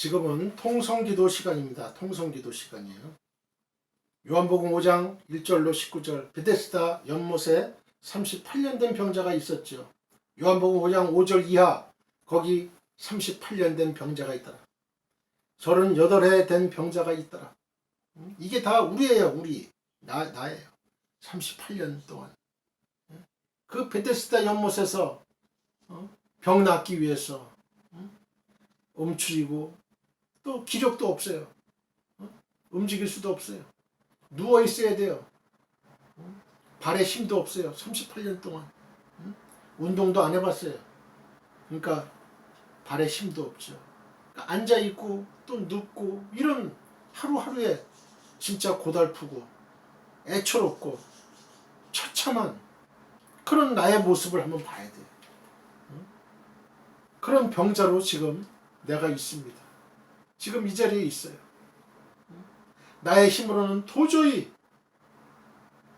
지금은 통성기도 시간입니다. 통성기도 시간이에요. 요한복음 5장 1절로 19절 베데스다 연못에 38년 된 병자가 있었죠. 요한복음 5장 5절 이하 거기 38년 된 병자가 있더라. 38해 된 병자가 있더라. 음, 이게 다 우리예요, 우리. 나, 나예요. 38년 동안. 그 베데스다 연못에서 어? 병 낫기 위해서 음? 움츠리고 또 기력도 없어요. 어? 움직일 수도 없어요. 누워 있어야 돼요. 음? 발에 힘도 없어요. 38년 동안 음? 운동도 안 해봤어요. 그러니까 발에 힘도 없죠. 그러니까 앉아 있고 또 눕고 이런 하루하루에 진짜 고달프고 애처롭고 처참한 그런 나의 모습을 한번 봐야 돼요. 응? 그런 병자로 지금 내가 있습니다. 지금 이 자리에 있어요. 응? 나의 힘으로는 도저히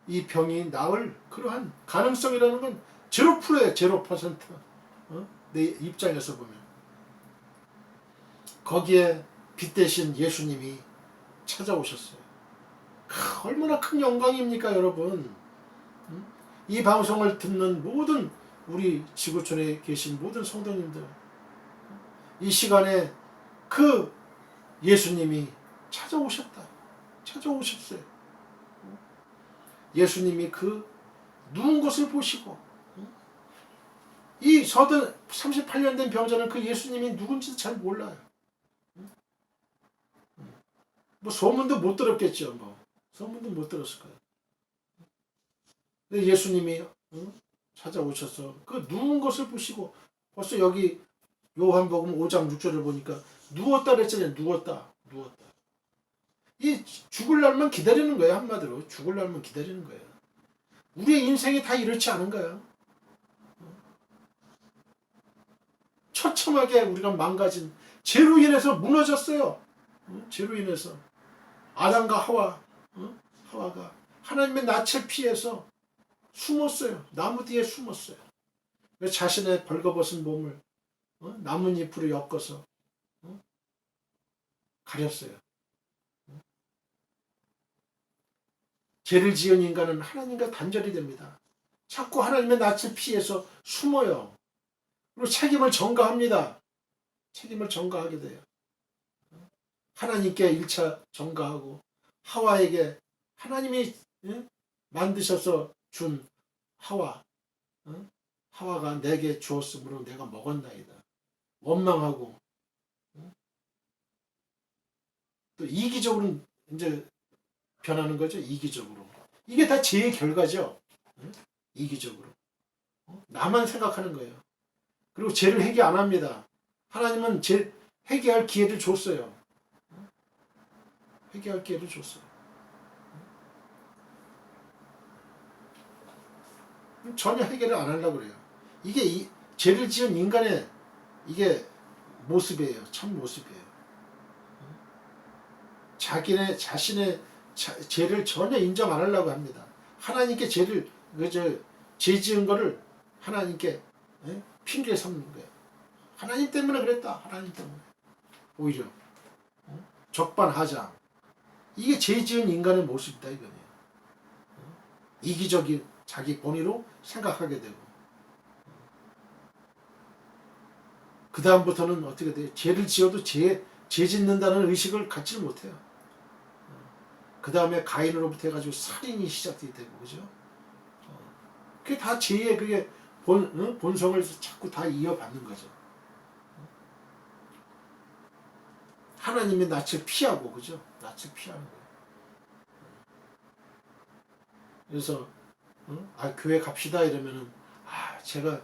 이 병이 나을 그러한 가능성이라는 건 제로 프로예요. 제로 퍼센트. 어? 내 입장에서 보면 거기에 빛 대신 예수님이 찾아오셨어요. 크, 얼마나 큰 영광입니까, 여러분? 응? 이 방송을 듣는 모든 우리 지구촌에 계신 모든 성도님들 이 시간에 그 예수님이 찾아오셨다. 찾아오셨어요. 예수님이 그 누운 것을 보시고 이 서든 38년 된 병자는 그 예수님이 누군지도 잘 몰라요. 뭐 소문도 못 들었겠죠. 뭐 소문도 못 들었을 거예요. 근데 예수님이 응? 찾아오셔서 그 누운 것을 보시고 벌써 여기 요한복음 5장 6절을 보니까 누웠다 그랬잖아요. 누웠다. 누웠다. 이 죽을 날만 기다리는 거예요. 한마디로 죽을 날만 기다리는 거예요. 우리의 인생이 다 이렇지 않은가요? 처참하게 우리가 망가진 죄로 인해서 무너졌어요. 응? 죄로 인해서 아담과 하와 응? 하와가 하나님의 낯을 피해서 숨었어요. 나무 뒤에 숨었어요. 왜 자신의 벌거벗은 몸을 어? 나뭇잎으로 엮어서 어? 가렸어요. 어? 죄를 지은 인간은 하나님과 단절이 됩니다. 자꾸 하나님의 낯을 피해서 숨어요. 그리고 책임을 전가합니다. 책임을 전가하게 돼요. 하나님께 1차 전가하고 하와에게 하나님이 예? 만드셔서 준 하와 어? 하와가 내게 주었으므로 내가 먹었나이다. 원망하고 어? 또 이기적으로 이제 변하는 거죠. 이기적으로 이게 다 죄의 결과죠. 어? 이기적으로 어? 나만 생각하는 거예요. 그리고 죄를 회개 안 합니다. 하나님은 죄 회개할 기회를 줬어요. 어? 회개할 기회를 줬어요. 전혀 해결을 안 하려고 그래요. 이게 이, 죄를 지은 인간의 이게 모습이에요. 참 모습이에요. 자기네 자신의 자, 죄를 전혀 인정 안 하려고 합니다. 하나님께 죄를 그저 죄 지은 거를 하나님께 예? 핑계 삼는 거예요. 하나님 때문에 그랬다. 하나님 때문에 오히려 어? 적반하장 이게 죄 지은 인간의 모습이다 이거네요. 어? 이기적인 자기 본의로 생각하게 되고 그 다음부터는 어떻게 돼요? 죄를 지어도 죄, 죄 짓는다는 의식을 갖지 못해요. 그 다음에 가인으로부터 해가지고 살인이 시작되게 되고 그죠? 어, 그게 다 죄의 그게 본, 어? 본성을 자꾸 다 이어받는 거죠. 하나님의 낯을 피하고 그죠? 낯을 피하는 거예요. 그래서 어? 아 교회 갑시다 이러면은 아 제가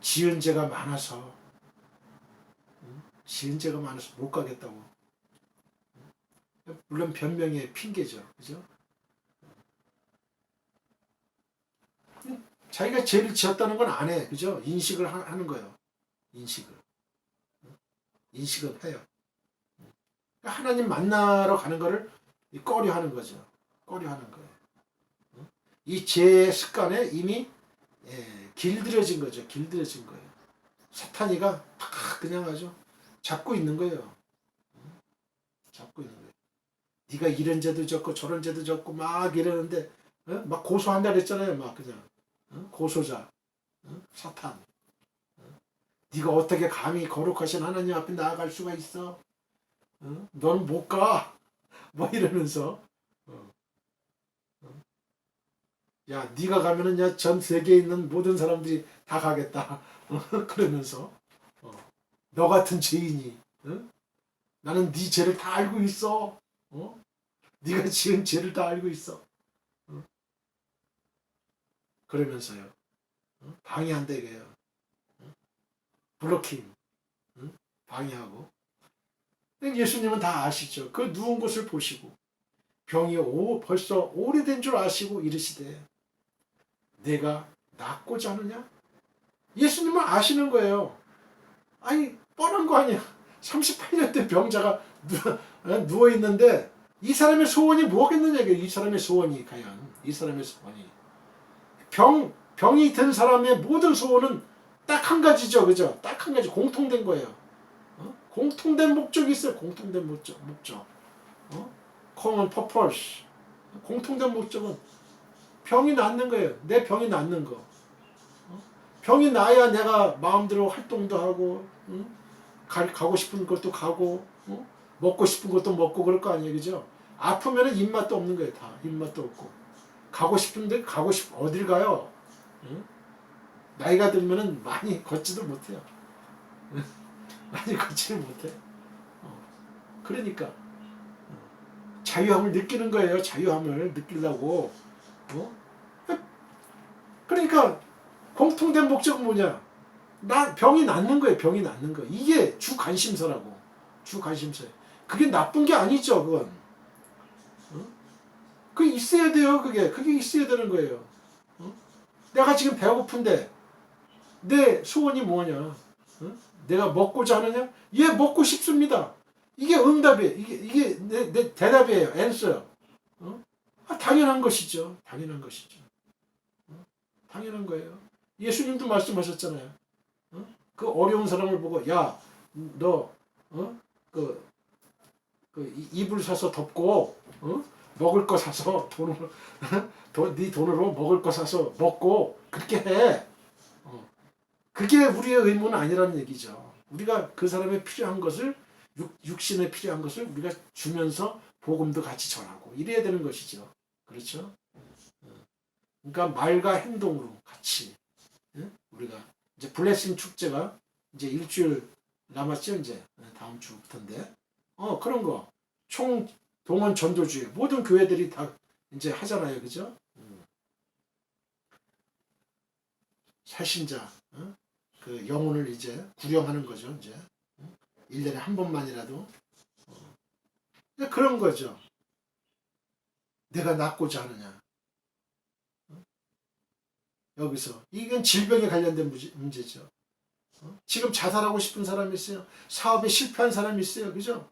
지은 죄가 많아서 응? 지은 죄가 많아서 못 가겠다고 물론 변명의 핑계죠. 그죠? 자기가 죄를 지었다는 건 안 해. 그죠? 인식을 하, 는 거예요. 인식을. 인식은 해요. 하나님 만나러 가는 거를 꺼려 하는 거죠. 꺼려 하는 거예요. 이 죄의 습관에 이미 예, 길들여진 거죠. 길들여진 거예요. 사탄이가 팍 그냥 아주 잡고 있는 거예요. 잡고 있는 거예요. 네가 이런 죄도 졌고 저런 죄도 졌고 막 이러는데 어? 막 고소한다 그랬잖아요. 막 그냥 어? 고소자 어? 사탄. 어? 네가 어떻게 감히 거룩하신 하나님 앞에 나아갈 수가 있어? 어? 넌 못 가. 뭐 이러면서 어. 어. 야 네가 가면은 야 전 세계에 있는 모든 사람들이 다 가겠다. 어? 그러면서 어. 너 같은 죄인이 어? 나는 네 죄를 다 알고 있어. 어? 네가 지은 죄를 다 알고 있어. 어? 그러면서요. 어? 방해한다 이거예요. 어? 블로킹. 어? 방해하고. 예수님은 다 아시죠. 그 누운 곳을 보시고 병이 오, 벌써 오래된 줄 아시고 이르시되 내가 낫고자 하느냐? 예수님은 아시는 거예요. 아니 뻔한 거 아니야. 38년 된 병자가 누워 있는데 이 사람의 소원이 뭐겠느냐 이 사람의 소원이 과연 이 사람의 소원이 병 병이 든 사람의 모든 소원은 딱 한 가지죠, 그죠? 딱 한 가지 공통된 거예요. 어? 공통된 목적이 있어요. 공통된 목적, 목적. 어? common purpose. 공통된 목적은 병이 낫는 거예요. 내 병이 낫는 거. 어? 병이 나야 내가 마음대로 활동도 하고, 응? 가, 가고 싶은 것도 가고, 어? 먹고 싶은 것도 먹고 그럴 거 아니에요, 그죠? 아프면은 입맛도 없는 거예요, 다 입맛도 없고. 가고 싶은데 가고 싶 어딜 가요? 응? 나이가 들면은 많이 걷지도 못해요. 응? 많이 걷지를 못해. 어. 그러니까 어. 자유함을 느끼는 거예요. 자유함을 느끼려고. 어? 그러니까 공통된 목적은 뭐냐? 나 병이 낫는 거예요. 병이 낫는 거. 이게 주 관심사라고. 주 관심사. 그게 나쁜 게 아니죠. 그건. 어? 그게 있어야 돼요. 그게 그게 있어야 되는 거예요. 어? 내가 지금 배고픈데 내 소원이 뭐냐? 어? 내가 먹고자 하느냐? 예, 먹고 싶습니다. 이게 응답이에요. 이게 이게 내, 내 대답이에요. 앤서. 어? 아, 당연한 것이죠. 당연한 것이죠. 어? 당연한 거예요. 예수님도 말씀하셨잖아요. 어? 그 어려운 사람을 보고 야, 너 어? 그, 그 이- 이불 사서 덮고 어? 먹을 거 사서 돈으로 돈, 네 돈으로 먹을 거 사서 먹고 그렇게 해. 어. 그게 우리의 의무는 아니라는 얘기죠. 우리가 그 사람의 필요한 것을 육, 육신에 필요한 것을 우리가 주면서 복음도 같이 전하고 이래야 되는 것이죠. 그렇죠? 어. 그러니까 말과 행동으로 같이 예? 우리가 이제 블레싱 축제가 이제 일주일 남았죠 이제 다음 주부터인데 어 그런 거 총 동원 전도주의 모든 교회들이 다 이제 하잖아요 그죠? 음. 새신자 어? 그 영혼을 이제 구령하는 거죠 이제 어? 1년에 한 번만이라도 어. 그런 거죠 내가 낫고자 하느냐 어? 여기서 이건 질병에 관련된 문제- 문제죠 어? 지금 자살하고 싶은 사람이 있어요 사업에 실패한 사람이 있어요 그죠?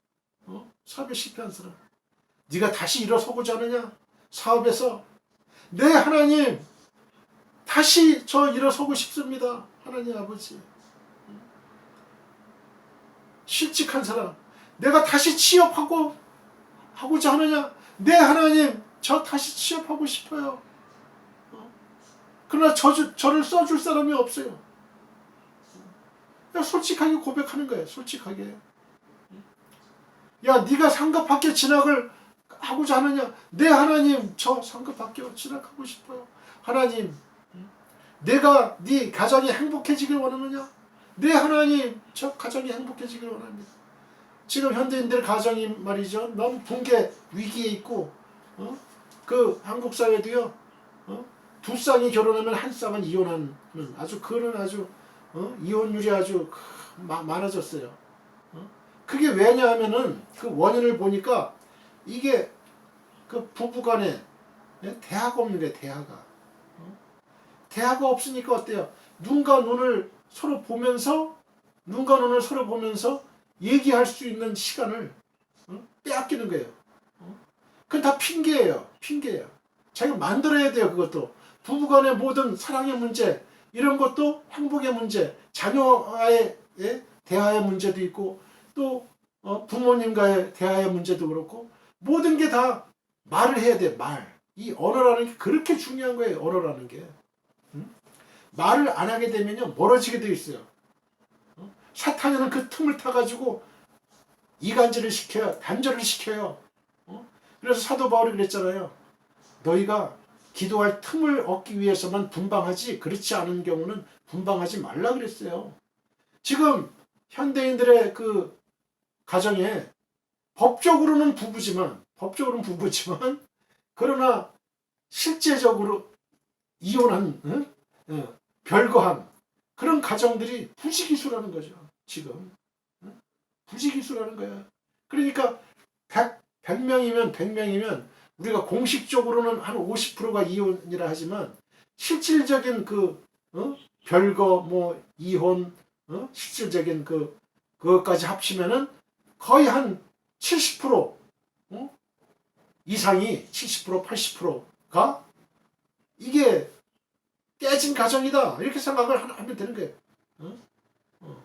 어? 사업에 실패한 사람 네가 다시 일어서고자 하느냐 사업에서 네 하나님 다시 저 일어서고 싶습니다. 하나님 아버지. 실직한 사람. 내가 다시 취업하고 하고자 하느냐? 네 하나님 저 다시 취업하고 싶어요. 어? 그러나 저, 저를 써줄 사람이 없어요. 솔직하게 고백하는 거예요. 솔직하게. 야 네가 상급학교 진학을 하고자 하느냐? 네 하나님 저 상급학교 진학하고 싶어요. 하나님 내가 네 가정이 행복해지길 원하느냐? 네 하나님 저 가정이 행복해지길 원합니다. 지금 현대인들 가정이 말이죠 너무 붕괴 위기에 있고 어? 그 한국 사회도요 어? 두 쌍이 결혼하면 한 쌍은 이혼하는 아주 그런 아주 어? 이혼율이 아주 마, 많아졌어요. 어? 그게 왜냐하면은 그 원인을 보니까 이게 그 부부간에 예? 대화가 없는 거예요 대화가. 대화가 없으니까 어때요? 눈과 눈을 서로 보면서 눈과 눈을 서로 보면서 얘기할 수 있는 시간을 어? 빼앗기는 거예요. 어? 그건 다 핑계예요. 핑계예요. 자기가 만들어야 돼요. 그것도 부부간의 모든 사랑의 문제 이런 것도 행복의 문제, 자녀와의 예? 대화의 문제도 있고 또 어, 부모님과의 대화의 문제도 그렇고 모든 게 다 말을 해야 돼 말. 이 언어라는 게 그렇게 중요한 거예요 언어라는 게. 응? 말을 안 하게 되면요 멀어지게 돼 있어요. 어? 사탄은 그 틈을 타가지고 이간질을 시켜요 단절을 시켜요. 어? 그래서 사도 바울이 그랬잖아요. 너희가 기도할 틈을 얻기 위해서만 분방하지 그렇지 않은 경우는 분방하지 말라 그랬어요. 지금 현대인들의 그 가정에 법적으로는 부부지만 법적으로는 부부지만 그러나 실제적으로 이혼한 응? 어, 별거한 그런 가정들이 부지기수라는 거죠. 지금 응? 부지기수라는 거야. 그러니까 100, 100명이면 100명이면 우리가 공식적으로는 한 50%가 이혼이라 하지만 실질적인 그 어? 별거 뭐 이혼 어? 실질적인 그 그것까지 합치면은 거의 한 70% 어? 이상이 70% 80%가 이게 깨진 가정이다 이렇게 생각을 하- 하면 되는 거예요. 어? 어.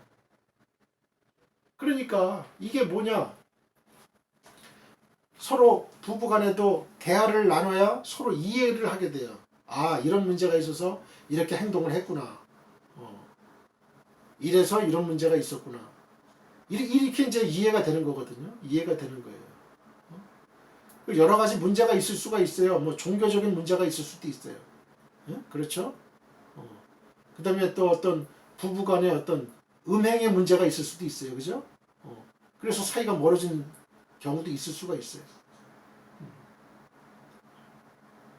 그러니까 이게 뭐냐 서로 부부간에도 대화를 나눠야 서로 이해를 하게 돼요. 아 이런 문제가 있어서 이렇게 행동을 했구나. 어. 이래서 이런 문제가 있었구나. 이렇게 이제 이해가 되는 거거든요. 이해가 되는 거예요. 어? 여러 가지 문제가 있을 수가 있어요. 뭐 종교적인 문제가 있을 수도 있어요. 예? 그렇죠? 어. 그 다음에 또 어떤 부부간에 어떤 음행의 문제가 있을 수도 있어요. 그죠? 어. 그래서 사이가 멀어진 경우도 있을 수가 있어요. 음.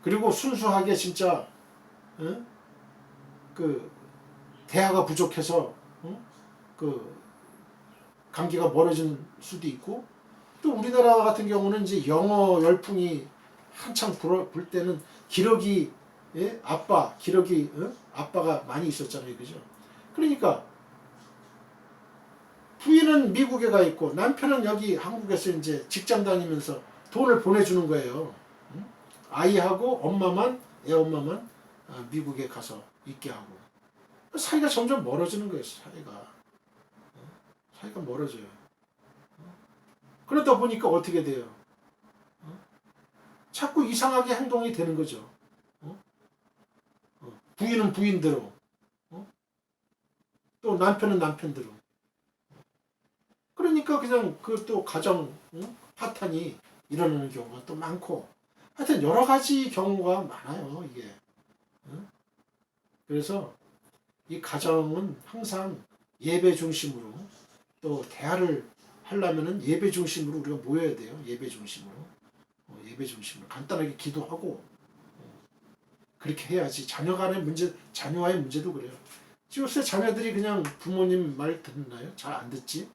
그리고 순수하게 진짜 예? 그 대화가 부족해서 어? 그 관계가 멀어질 수도 있고 또 우리나라 같은 경우는 이제 영어 열풍이 한창 불어, 불 때는 기러기 예? 아빠 기러기 어? 아빠가 많이 있었잖아요 그죠 그러니까 부인은 미국에 가 있고 남편은 여기 한국에서 이제 직장 다니면서 돈을 보내주는 거예요 응? 아이하고 엄마만 애 엄마만 아, 미국에 가서 있게 하고 사이가 점점 멀어지는 거예요 사이가 어? 사이가 멀어져요 어? 그러다 보니까 어떻게 돼요 어? 자꾸 이상하게 행동이 되는 거죠 어? 어, 부인은 부인대로 어? 또 남편은 남편대로 그러니까 그냥 그 또 가정 응? 파탄이 일어나는 경우가 또 많고 하여튼 여러 가지 경우가 많아요 이게. 응? 그래서 이 가정은 항상 예배 중심으로 또 대화를 하려면은 예배 중심으로 우리가 모여야 돼요 예배 중심으로. 어, 예배 중심으로 간단하게 기도하고 어, 그렇게 해야지. 자녀 간의 문제 자녀와의 문제도 그래요. 요새 자녀들이 그냥 부모님 말 듣나요? 잘 안 듣지?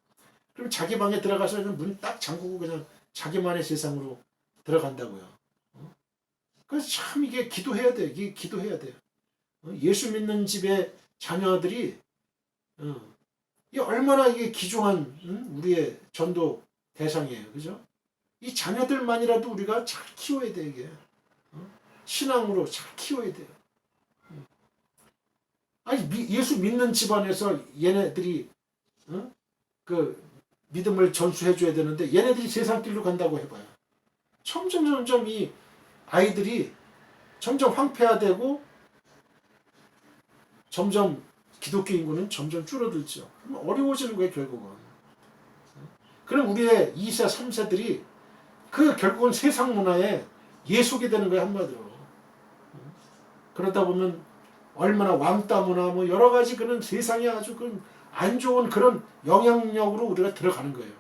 그럼 자기 방에 들어가서 문 딱 잠그고 그냥 자기만의 세상으로 들어간다고요. 어? 그래서 참 이게 기도해야 돼. 이게 기도해야 돼요. 어? 예수 믿는 집의 자녀들이 어, 이 얼마나 이게 귀중한 응? 우리의 전도 대상이에요. 그죠? 이 자녀들만이라도 우리가 잘 키워야 돼 이게. 어? 신앙으로 잘 키워야 돼요. 음. 아니 미- 예수 믿는 집안에서 얘네들이 어? 그 믿음을 전수해 줘야 되는데 얘네들이 세상 길로 간다고 해봐요. 점점 점점 이 아이들이 점점 황폐화되고 점점 기독교 인구는 점점 줄어들죠. 어려워지는 거예요 결국은. 그럼 우리의 2세, 3세들이 그 결국은 세상 문화에 예속이 되는 거예요 한마디로. 그러다 보면 얼마나 왕따 문화 뭐 여러 가지 그런 세상에 아주 그안 좋은 그런 영향력으로 우리가 들어가는 거예요.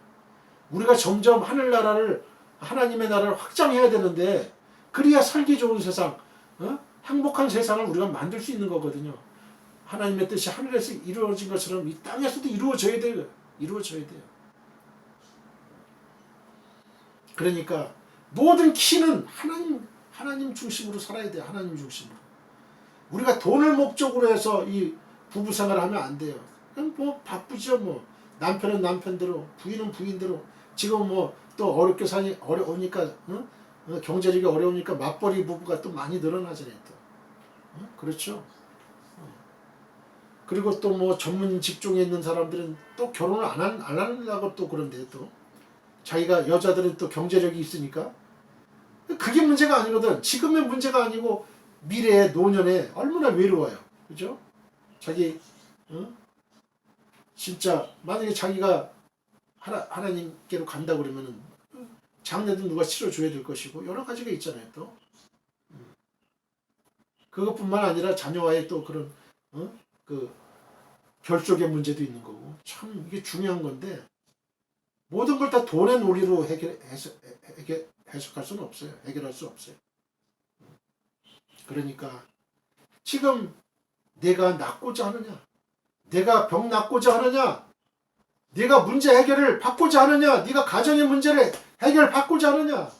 우리가 점점 하늘나라를 하나님의 나라를 확장해야 되는데 그래야 살기 좋은 세상, 어? 행복한 세상을 우리가 만들 수 있는 거거든요. 하나님의 뜻이 하늘에서 이루어진 것처럼 이 땅에서도 이루어져야 돼요. 이루어져야 돼요. 그러니까 모든 키는 하나님 하나님 중심으로 살아야 돼요. 하나님 중심으로. 우리가 돈을 목적으로 해서 이 부부 생활을 하면 안 돼요. 그냥 뭐 바쁘죠 뭐 남편은 남편대로 부인은 부인대로 지금 뭐 또 어렵게 사니 어려우니까 응? 어, 경제력이 어려우니까 맞벌이 부부가 또 많이 늘어나잖아요 또 응? 그렇죠 어. 그리고 또 뭐 전문 직종에 있는 사람들은 또 결혼을 안, 한, 안 하려고 또 그런데 또 자기가 여자들은 또 경제력이 있으니까 그게 문제가 아니거든. 지금의 문제가 아니고 미래의 노년에 얼마나 외로워요. 그죠? 자기 어? 진짜 만약에 자기가 하나, 하나님께로 간다 그러면은 장례도 누가 치러줘야 될 것이고 여러 가지가 있잖아요 또. 음. 그것뿐만 아니라 자녀와의 또 그런 어? 그 결속의 문제도 있는 거고. 참 이게 중요한 건데 모든 걸 다 돈의 논리로 해결 해석, 해결, 해석할 수는 없어요. 해결할 수 없어요. 그러니까 지금 내가 낫고자 하느냐 내가 병 낫고자 하느냐 네가 문제 해결을 받고자 하느냐 네가 가정의 문제를 해결 받고자 하느냐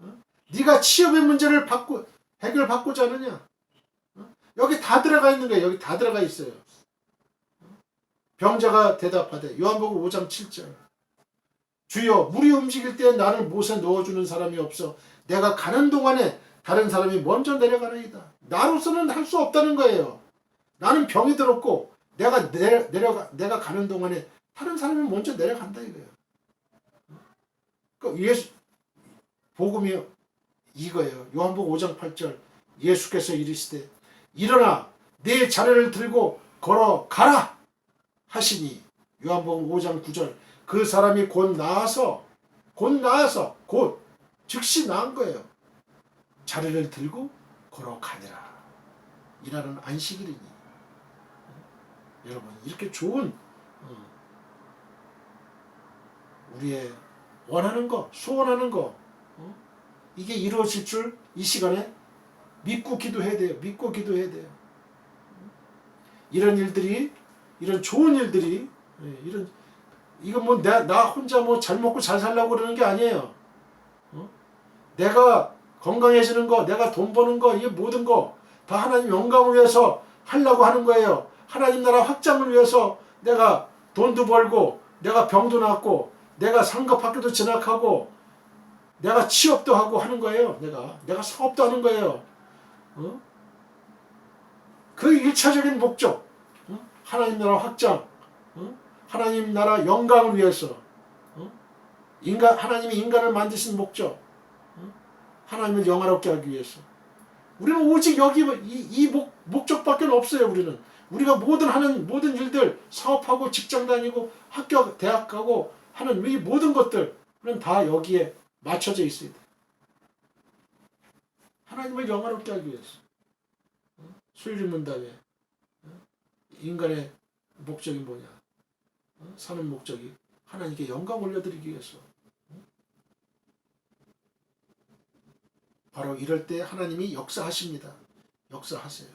어? 네가 취업의 문제를 받고 해결 받고자 하느냐 어? 여기 다 들어가 있는 거예요 여기 다 들어가 있어요 어? 병자가 대답하되 요한복음 5장 7절 주여 물이 움직일 때 나를 못에 넣어주는 사람이 없어 내가 가는 동안에 다른 사람이 먼저 내려가나이다 나로서는 할 수 없다는 거예요 나는 병이 들었고 내가 내려, 내려가 내가 가는 동안에 다른 사람이 먼저 내려간다 이거예요. 그 예수 복음이 이거예요. 요한복음 5장 8절 예수께서 이르시되 일어나 내 자리를 들고 걸어가라 하시니 요한복음 5장 9절 그 사람이 곧 나아서 곧 나아서 곧 즉시 나은 거예요. 자리를 들고 걸어가니라. 이라는 안식일이니 여러분 이렇게 좋은 어, 우리의 원하는 거, 소원하는 거, 어? 이게 이루어질 줄 이 시간에 믿고 기도해야 돼요. 믿고 기도해야 돼요. 이런 일들이, 이런 좋은 일들이, 예, 이런, 이건 뭐, 나, 나 혼자 뭐 잘 먹고 잘 살려고 그러는 게 아니에요. 어? 내가 건강해지는 거, 내가 돈 버는 거, 이게 모든 거, 다 하나님 영광을 위해서 하려고 하는 거예요. 하나님 나라 확장을 위해서 내가 돈도 벌고, 내가 병도 낫고, 내가 상급학교도 진학하고 내가 취업도 하고 하는 거예요. 내가 내가 사업도 하는 거예요. 어? 그 일차적인 목적 어? 하나님 나라 확장 어? 하나님 나라 영광을 위해서 어? 인간 하나님이 인간을 만드신 목적 어? 하나님을 영화롭게 하기 위해서 우리는 오직 여기 이, 이 목, 목적밖에 없어요. 우리는 우리가 모든 하는 모든 일들 사업하고 직장 다니고 학교 대학 가고 하는 이 모든 것들은 다 여기에 맞춰져 있어야 돼. 하나님을 영화롭게 하기 위해서. 어? 수요일 문답에 어? 인간의 목적이 뭐냐? 어? 사는 목적이 하나님께 영광 올려드리기 위해서. 바로 이럴 때 하나님이 역사하십니다. 역사하세요.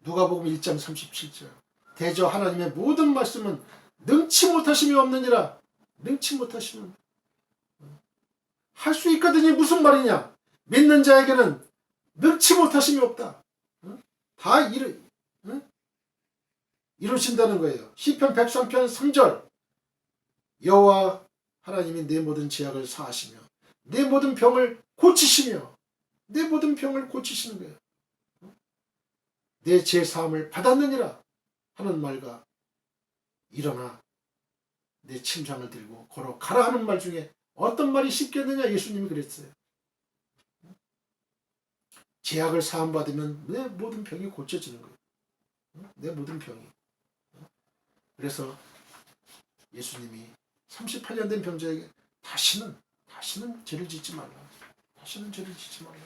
누가복음 1장 37절. 대저 하나님의 모든 말씀은 능치 못하심이 없느니라. 능치 못하시면 할 수 있거든요. 무슨 말이냐? 믿는 자에게는 능치 못하심이 없다. 다 이루, 이루신다는 거예요. 시편 103편 3절 여호와 하나님이 내 모든 죄악을 사하시며 내 모든 병을 고치시며 내 모든 병을 고치시는 거예요. 내죄 사함을 받았느니라. 하는 말과 일어나 내 침상을 들고 걸어가라 하는 말 중에 어떤 말이 쉽겠느냐 예수님이 그랬어요. 제약을 사함받으면 내 모든 병이 고쳐지는 거예요. 내 모든 병이. 그래서 예수님이 38년 된 병자에게 다시는 다시는 죄를 짓지 말라. 다시는 죄를 짓지 말라.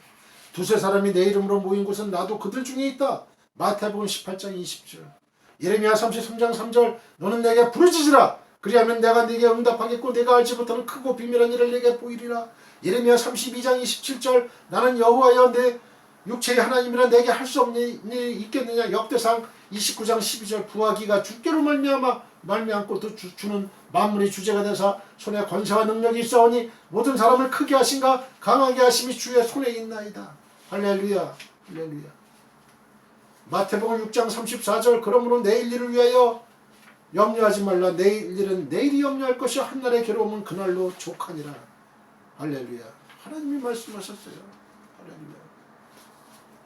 두세 사람이 내 이름으로 모인 곳은 나도 그들 중에 있다. 마태복음 18장 20절. 예레미야 33장 3절 너는 내게 부르짖으라. 그리하면 내가 네게 응답하겠고 내가 알지 못하는 크고 비밀한 일을 내게 보이리라. 예레미야 32장 27절 나는 여호와여 내 육체의 하나님이라 내게 할수 일이 있겠느냐? 역대상 29장 12절 부하기가 주께로 말미암아 말미암고 또 주, 주는 만물의 주제가 되사 손에 권세와 능력이 있사오니 모든 사람을 크게 하신가? 강하게 하심이 주의 손에 있나이다. 할렐루야 할렐루야 마태복음 6장 34절 그러므로 내일 일을 위하여 염려하지 말라. 내일 일은 내일이 염려할 것이 한날의 괴로움은 그날로 족하니라. 할렐루야. 하나님이 말씀하셨어요. 할렐루야.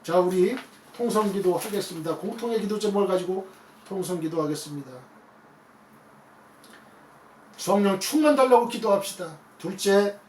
자 우리 통성기도 하겠습니다. 공통의 기도 제목을 가지고 통성기도 하겠습니다. 성령 충만 달라고 기도합시다. 둘째,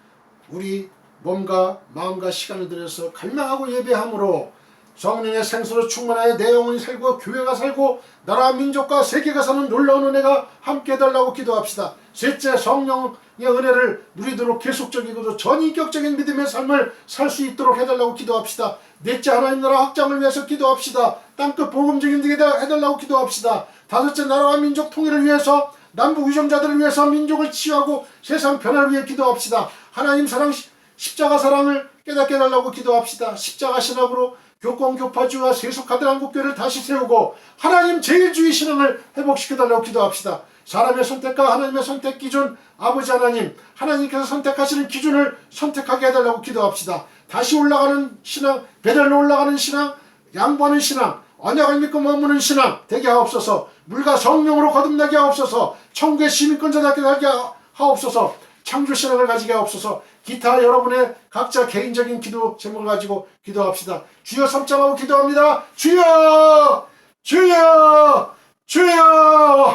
우리 몸과 마음과 시간을 들여서 갈망하고 예배함으로 성령의 생수로 충만하여 내 영혼이 살고 교회가 살고 나라 민족과 세계가 사는 놀라운 은혜가 함께 해달라고 기도합시다. 셋째 성령의 은혜를 누리도록 계속적이고도 전인격적인 믿음의 삶을 살 수 있도록 해달라고 기도합시다. 넷째 하나님 나라 확장을 위해서 기도합시다. 땅끝 복음적인 되게 해달라고 기도합시다. 다섯째 나라와 민족 통일을 위해서 남북 유정자들을 위해서 민족을 치유하고 세상 변화를 위해 기도합시다. 하나님 사랑 십자가 사랑을 깨닫게 해달라고 기도합시다. 십자가 신학으로 교권 교파주와 세속화된 한국교회를 다시 세우고 하나님 제일주의 신앙을 회복시켜달라고 기도합시다. 사람의 선택과 하나님의 선택 기준 아버지 하나님 하나님께서 선택하시는 기준을 선택하게 해달라고 기도합시다. 다시 올라가는 신앙 배달로 올라가는 신앙 양보하는 신앙 언약을 믿고 머무는 신앙 되게 하옵소서 물과 성령으로 거듭나게 하옵소서 천국의 시민권자 답게 하게 하옵소서 창조 신앙을 가지게 하옵소서 기타 여러분의 각자 개인적인 기도 제목을 가지고 기도합시다. 주여 삼창하고 기도합니다. 주여! 주여! 주여!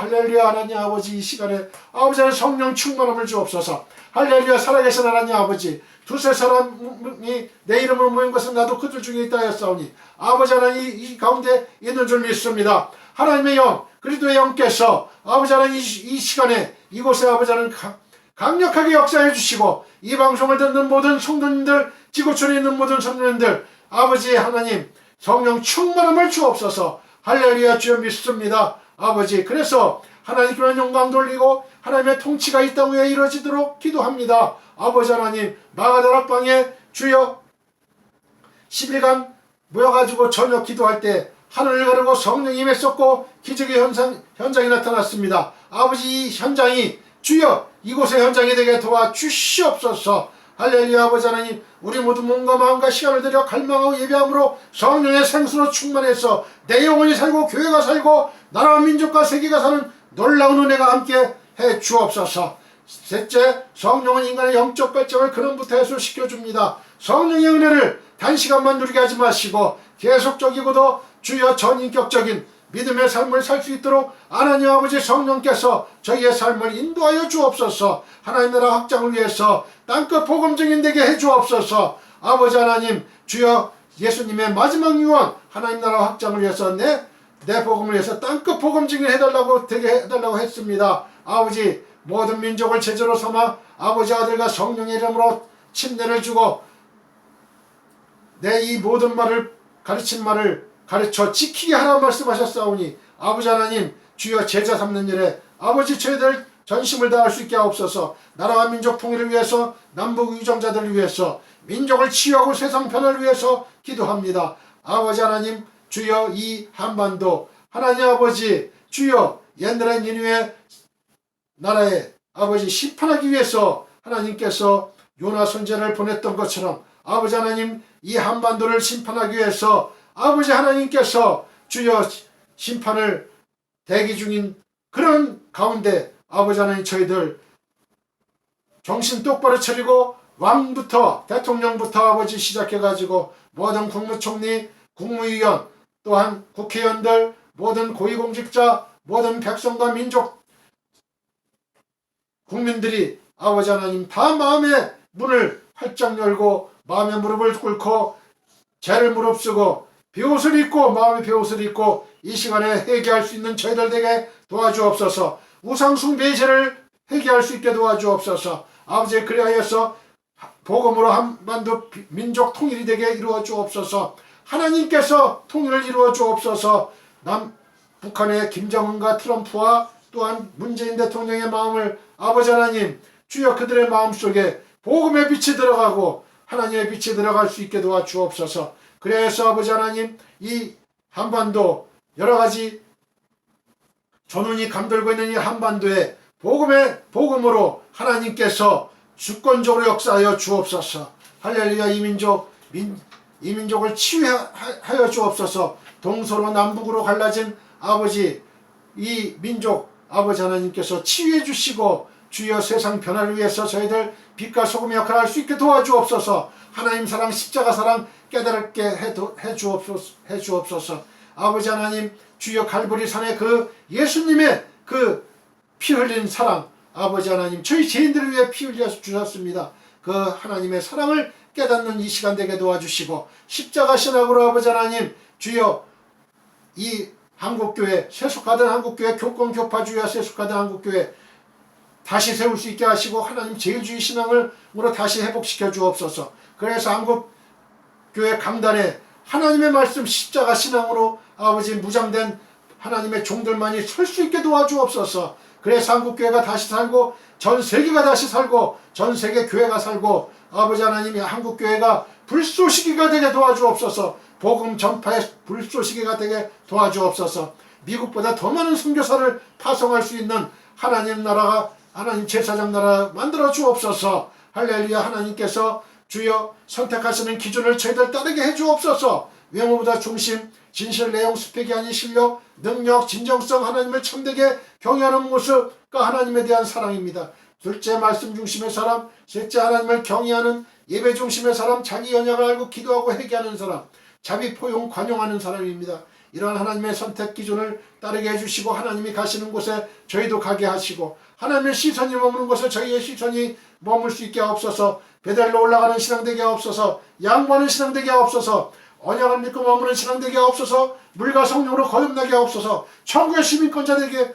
할렐루야 하나님 아버지 이 시간에 아버지의 성령 충만함을 주옵소서. 할렐루야 살아계신 하나님 아버지 두세 사람이 내 이름을 모인 것은 나도 그들 중에 있다 하였사오니 아버지 하나님 이, 이 가운데 있는 줄 믿습니다. 하나님의 영 그리스도의 영께서 아버지 하나님 이, 이 시간에 이곳에 아버지 하나님 가- 강력하게 역사해 주시고 이 방송을 듣는 모든 성도님들 지구촌에 있는 모든 성도님들 아버지 하나님 성령 충만함을 주옵소서. 할렐루야 주여 믿습니다. 아버지 그래서 하나님께만 영광 돌리고 하나님의 통치가 이 땅 위에 이루어지도록 기도합니다. 아버지 하나님 마가다락방에 주여 10일간 모여가지고 저녁 기도할 때 하늘을 가르고 성령이 임했었고 기적의 현상, 현장이 나타났습니다. 아버지 이 현장이 주여 이곳의 현장이 되게 도와주시옵소서 할렐루야 아버지 하나님 우리 모두 몸과 마음과 시간을 들여 갈망하고 예배함으로 성령의 생수로 충만해서 내 영혼이 살고 교회가 살고 나라와 민족과 세계가 사는 놀라운 은혜가 함께 해 주옵소서 셋째, 성령은 인간의 영적 발전을 근원부터 해소시켜 줍니다. 성령의 은혜를 단시간만 누리게 하지 마시고 계속적이고도 주여 전인격적인 믿음의 삶을 살 수 있도록 하나님 아버지 성령께서 저희의 삶을 인도하여 주옵소서. 하나님 나라 확장을 위해서 땅끝 복음적인 되게 해 주옵소서. 아버지 하나님 주여 예수님의 마지막 유언 하나님 나라 확장을 위해서 내, 내 복음을 위해서 땅끝 복음적인 해달라고 되게 해달라고 했습니다. 아버지 모든 민족을 제재로 삼아 아버지 아들과 성령의 이름으로 침례를 주고 내 이 모든 말을 가르친 말을 가르쳐 지키게 하라 말씀하셨사오니 아버지 하나님 주여 제자 삼는 일에 아버지 저희들 전심을 다할 수 있게 하옵소서. 나라와 민족 통일을 위해서 남북 유정자들을 위해서 민족을 치유하고 세상 변화를 위해서 기도합니다. 아버지 하나님 주여 이 한반도 하나님 아버지 주여 옛날에 니누의 나라에 아버지 심판하기 위해서 하나님께서 요나 선제를 보냈던 것처럼 아버지 하나님 이 한반도를 심판하기 위해서 아버지 하나님께서 주여 심판을 대기 중인 그런 가운데 아버지 하나님 저희들 정신 똑바로 차리고 왕부터 대통령부터 아버지 시작해가지고 모든 국무총리, 국무위원 또한 국회의원들 모든 고위공직자 모든 백성과 민족 국민들이 아버지 하나님 다 마음의 문을 활짝 열고 마음의 무릎을 꿇고 죄를 무릅쓰고 비옷을 입고 마음의 비옷을 입고 이 시간에 회개할 수 있는 저희들 되게 도와주옵소서. 우상 숭배의 죄를 회개할 수 있게 도와주옵소서. 아버지 그리하여서 복음으로 한반도 비- 민족 통일이 되게 이루어 주옵소서. 하나님께서 통일을 이루어 주옵소서. 남 북한의 김정은과 트럼프와 또한 문재인 대통령의 마음을 아버지 하나님 주여 그들의 마음속에 복음의 빛이 들어가고 하나님의 빛이 들어갈 수 있게 도와 주옵소서 그래서 아버지 하나님 이 한반도 여러 가지 전운이 감돌고 있는 이 한반도에 복음의 복음으로 하나님께서 주권적으로 역사하여 주옵소서. 할렐루야 이민족 민, 이민족을 치유하여 주옵소서. 동서로 남북으로 갈라진 아버지 이 민족 아버지 하나님께서 치유해 주시고 주여 세상 변화를 위해서 저희들 빛과 소금의 역할을 할 수 있게 도와주옵소서. 하나님 사랑 십자가 사랑 깨달게 해, 주옵소서, 해 주옵소서 아버지 하나님 주여 갈보리 산에 그 예수님의 그 피 흘린 사랑 아버지 하나님 저희 죄인들을 위해 피 흘려 주셨습니다. 그 하나님의 사랑을 깨닫는 이 시간 되게 도와주시고 십자가 신학으로 아버지 하나님 주여 이 한국교회 세속하던 한국교회 교권 교파주의와 세속하던 한국교회 다시 세울 수 있게 하시고 하나님 제일주의 신앙을 으로 다시 회복시켜 주옵소서. 그래서 한국 교회 강단에 하나님의 말씀 십자가 신앙으로 아버지 무장된 하나님의 종들만이 설 수 있게 도와주옵소서. 그래서 한국교회가 다시 살고 전 세계가 다시 살고 전 세계 교회가 살고 아버지 하나님이 한국교회가 불쏘시기가 되게 도와주옵소서. 복음 전파의 불쏘시기가 되게 도와주옵소서. 미국보다 더 많은 선교사를 파송할 수 있는 하나님 나라가 하나님 제사장 나라 만들어 주옵소서. 할렐루야 하나님께서 주여 선택하시는 기준을 저희들 따르게 해 주옵소서. 외모보다 중심, 진실, 내용, 스펙이 아닌 실력, 능력, 진정성 하나님을 참되게 경외하는 모습과 하나님에 대한 사랑입니다. 둘째 말씀 중심의 사람, 셋째 하나님을 경외하는 예배 중심의 사람, 자기 연약을 알고 기도하고 회개하는 사람, 자비 포용 관용하는 사람입니다. 이러한 하나님의 선택 기준을 따르게 해주시고 하나님이 가시는 곳에 저희도 가게 하시고 하나님의 시선이 머무는 곳에 저희의 시선이 머물 수 있게 하옵소서. 베델로 올라가는 신앙 되게 하옵소서. 양보하는 신앙 되게 하옵소서. 언약을 믿고 머무는 신앙 되게 하옵소서. 물과 성령으로 거듭나게 하옵소서. 천국의 시민권자 되게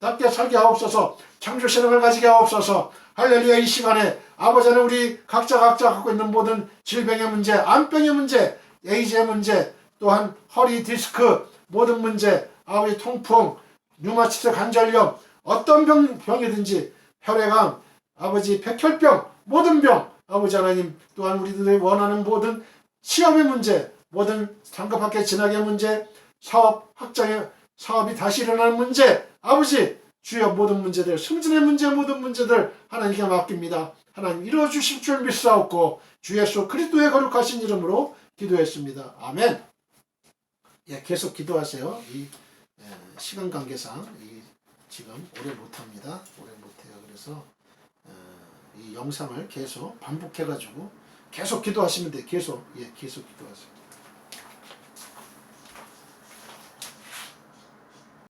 답게 살게 하옵소서. 창조 신앙을 가지게 하옵소서. 할렐루야 이 시간에 아버지는 우리 각자 각자 갖고 있는 모든 질병의 문제 암병의 문제 에이즈의 문제 또한 허리 디스크 모든 문제 아버지 통풍 류마티스 관절염 어떤 병, 병이든지 혈액암 아버지 백혈병 모든 병. 아버지 하나님 또한 우리들이 원하는 모든 시험의 문제 모든 상급학교 진학의 문제 사업 확장의 사업이 다시 일어나는 문제. 아버지 주여 모든 문제들 승진의 문제 모든 문제들 하나님께 맡깁니다. 하나님 이루어 주실 줄 믿사옵고 주 예수 그리스도의 거룩하신 이름으로 기도했습니다. 아멘. 예 계속 기도하세요. 이 예, 시간 관계상 이 지금 오래 못합니다. 오래 못해요. 그래서 어, 이 영상을 계속 반복해가지고 계속 기도하시면 돼. 계속 예, 계속 기도하세요.